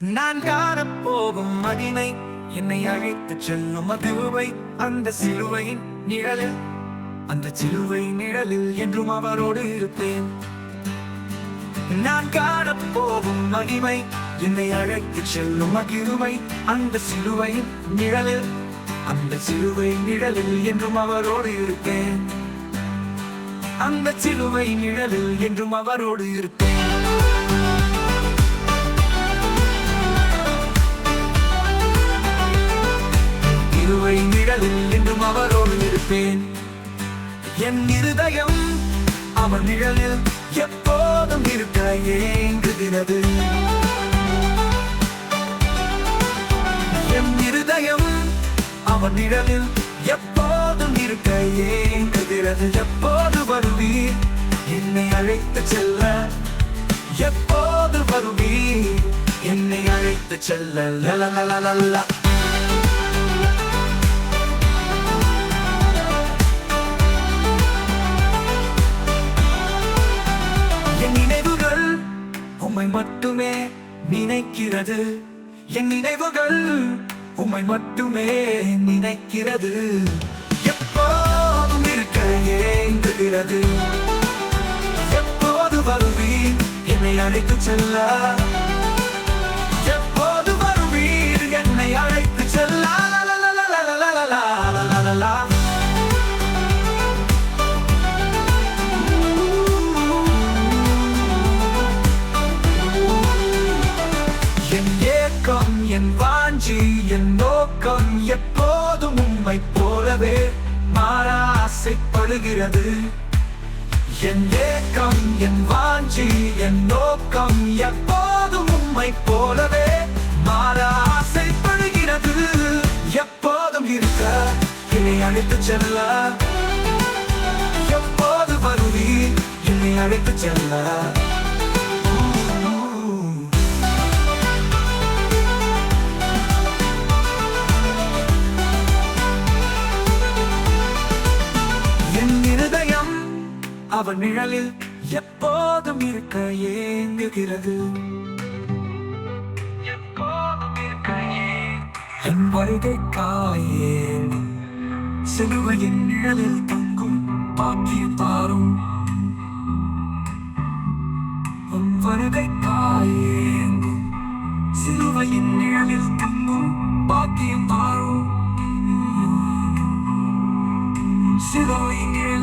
நான் காணப்போகும் மதினை என்னை அழைத்து செல்லும் அதுவை அந்த சிலுவை நிழலில் அந்த சிலுவை நிழலில் என்றும் அவரோடு இருப்பேன். நான் காணப்போகும் மகிமை என்னை அழைத்து செல்லும் அகிருமை அந்த சிலுவை நிழலில் அந்த சிலுவை நிழலில் என்றும் அவரோடு இருப்பேன். அந்த சிலுவை நிழலில் என்றும் அவரோடு இருப்பேன். நிழலில் இன்றும் அவரோடு இருப்பேன். என் இருதயம் அவர் நிழலில் எப்போதும் இருக்க ஏங்குகிறது. என் இருதயம் அவர் நிழலில் எப்போதும் இருக்க ஏங்குகிறது. எப்போது வருவீர்? என்னை அழைத்து செல்ல. எப்போது வருவீர்? என்னை அழைத்து செல்ல. லல மட்டுமே நினைக்கிறது. என் நினைவுகள் உம்மை மட்டுமே நினைக்கிறது. எப்போதும் இருக்க ஏங்குகிறது. எப்போது வருவீர்? என்னை அழைத்து செல்ல. நோக்கம் எப்போதும் உண்மை போலவே மாற ஆசைப்படுகிறது. என் ஏக்கம் என் வாஞ்சி என் நோக்கம் எப்போதும் உண்மை போலவே மாற ஆசைப்படுகிறது. எப்போதும் இருக்க என்னை அழைத்து செல்ல. எப்போது வருவீர் என்னை அழைத்து செல்ல. அவன் நிழலில் எப்போதும் இருக்க ஏங்குகிறது. என் வருகைக்காயேன் சிலுவையின் நிழலில் தங்கும் பாக்கியம் பாரும். உன் வருகைக்காயேன் சிலுவையின் நிழலில் தங்கும் பாக்கியம் பாரும். சிலுவையின் நிழலில்